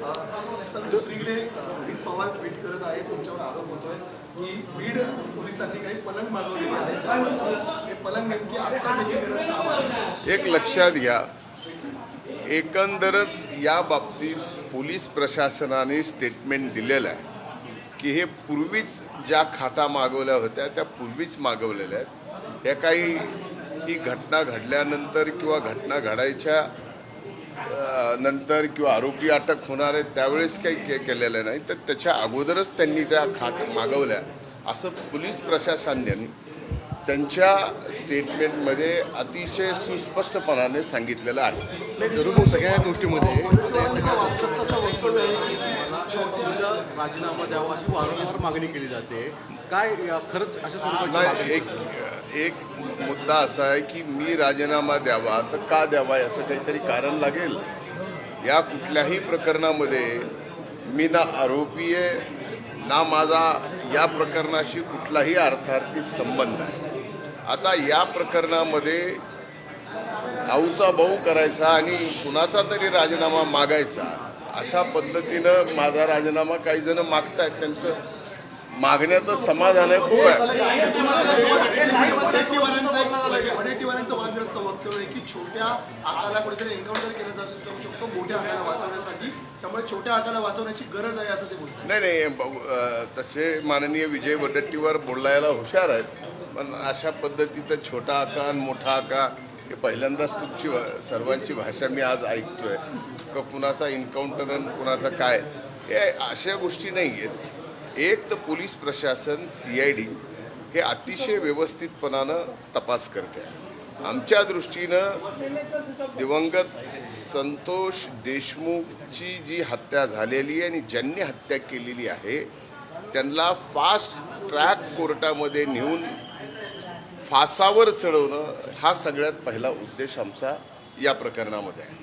Sir दुसरीकडे Rohit Pawar tweet करत आहे तुमच्यावर आरोप होतोय की बीड पोलिसांनी काही पलंग मागवलेले आहेत. हे पलंग नेमकी आत्ता त्याची गरज का एक लक्षात घ्या. एकंदरच या बाबतीत पोलीस प्रशासनाने स्टेटमेंट दिलेलं आहे की हे पूर्वीच ज्या खाता मागवल्या होत्या त्या पूर्वीच मागवलेल्या आहेत. त्या काही ही घटना घडल्यानंतर किंवा घटना घडायच्या नंतर किंवा आरोपी अटक होणार आहेत त्यावेळेस काही के केलेलं नाही. तर त्याच्या अगोदरच त्यांनी त्या खाट मागवल्या. असं पोलीस प्रशासनाने त्यांच्या स्टेटमेंटमध्ये अतिशय सुस्पष्टपणाने सांगितलेलं आहे. सगळ्या गोष्टीमध्ये राजीनामा द्यावा अशी वारंवार मागणी केली जाते. काय खरंच अशा मागणी एक एक मुद्दा असा आहे की मी राजीनामा द्यावा तर का द्यावा याचं काहीतरी कारण लागेल? या कुठल्याही प्रकरणामध्ये मी ना आरोपी आहे ना माझा या प्रकरणाशी कुठलाही अर्थार्थी संबंध आहे आता या प्रकरणामध्ये आऊचा भाऊ करायचा आणि कुणाचा तरी राजीनामा मागायचा अशा पद्धतीनं माझा राजीनामा काही जण मागतायत. त्यांचं मागण्याचं समाधान आहे खूप आहे. की छोट्या आकाला कुठेतरी एन्काउंटर केलं जाऊ जाऊ शकतो मोठ्या आकाला वाचवण्यासाठी. त्यामुळे छोट्या आकाला वाचवण्याची गरज आहे असं ते बोलतात. नाही नाही तसे माननीय विजय वडट्टीवर बोलायला हुशार आहेत. पण अशा पद्धतीचं छोटा आका आणि मोठा आका हे पहिल्यांदाच तुमची सर्वांची भाषा मी आज ऐकतोय. का कुणाचा इन्काउंटर आणि कुणाचा काय? हे अशा गोष्टी नाही आहेत एक तर पोलीस प्रशासन सी आय डी हे अतिशय व्यवस्थितपणानं तपास करते. आमच्या दृष्टीनं दिवंगत संतोष देशमुखची जी हत्या झालेली आहे आणि ज्यांनी हत्या केलेली आहे त्यांना फास्ट ट्रॅक कोर्टामध्ये नेऊन फासावर चढवणं हा सगळ्यात पहिला उद्देश आमचा या प्रकरणामध्ये आहे.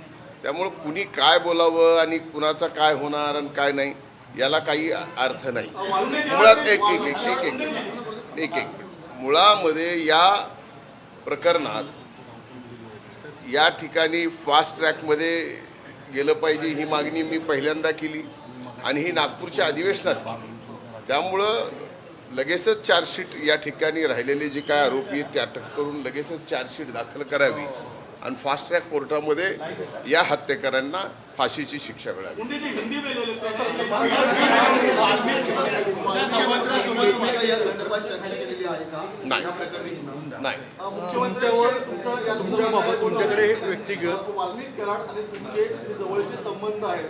त्यामुळं कुणी काय बोलावं आणि कुणाचं काय होणार आणि काय नाही याला काही अर्थ नाही. मुळात एक एक एक एक एक एक एक. मुळामध्ये या प्रकरणात या ठिकाणी फास्ट ट्रॅकमध्ये गेलं पाहिजे ही मागणी मी पहिल्यांदा केली आणि ही नागपूरच्या अधिवेशनात केली. त्यामुळं लगेचच चार्जशीट या ठिकाणी राहिलेले जे काय आरोपी आहेत ते अटक करून लगेचच चार्जशीट दाखल करावी आणि फास्ट ट्रॅक कोर्टामध्ये या हत्येकरांना फाशीची शिक्षा मिळावी मुख्यमंत्र्यांसोबत तुम्ही काही या संदर्भात चर्चा केलेली आहे का नाही. तुमच्याकडे एक व्यक्तिगत वाल्मिक कराड आणि तुमचे जे जवळचे संबंध आहेत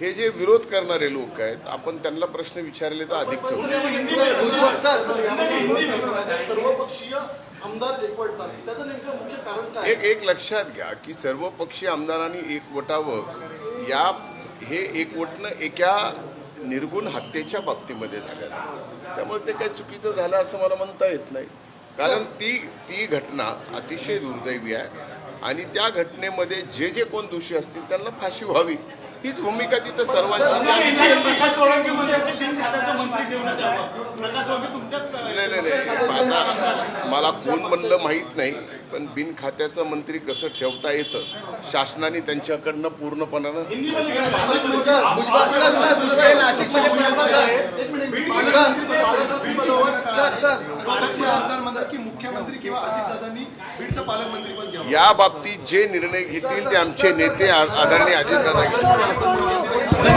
हे जे विरोध करणारे लोक आहेत आपण त्यांना प्रश्न विचारले तर अधिक चांगलं. सर, यामध्ये सर्वपक्षीय आमदार एकवटतात. त्याचं नेमकं मुख्य कारण काय एक एक लक्षात घ्या की सर्व पक्षीय आमदारांनी एकवटावं. या हे एकवटणं एका निर्गुण हत्येच्या बाबतीमध्ये झालेलं आहे. त्यामुळे ते काही चुकीचं झालं असं मला म्हणता येत नाही. कारण ती ती घटना अतिशय दुर्दैवी आहे. आणि त्या घटनेमध्ये जे जे कोण दोषी असतील त्यांना फाशी व्हावी. हीच भूमिका तिथं सर्वांची नाही नाही नाही. आता मला कोण म्हणलं माहीत नाही. पण बिन खात्याचं मंत्री कसं ठेवता येतं? शासनाने त्यांच्याकडनं पूर्णपणानं मुख्यमंत्री किंवा या बाबतीत जे निर्णय घेतील ते आमचे नेते आदरणीय अजितदादा घेतील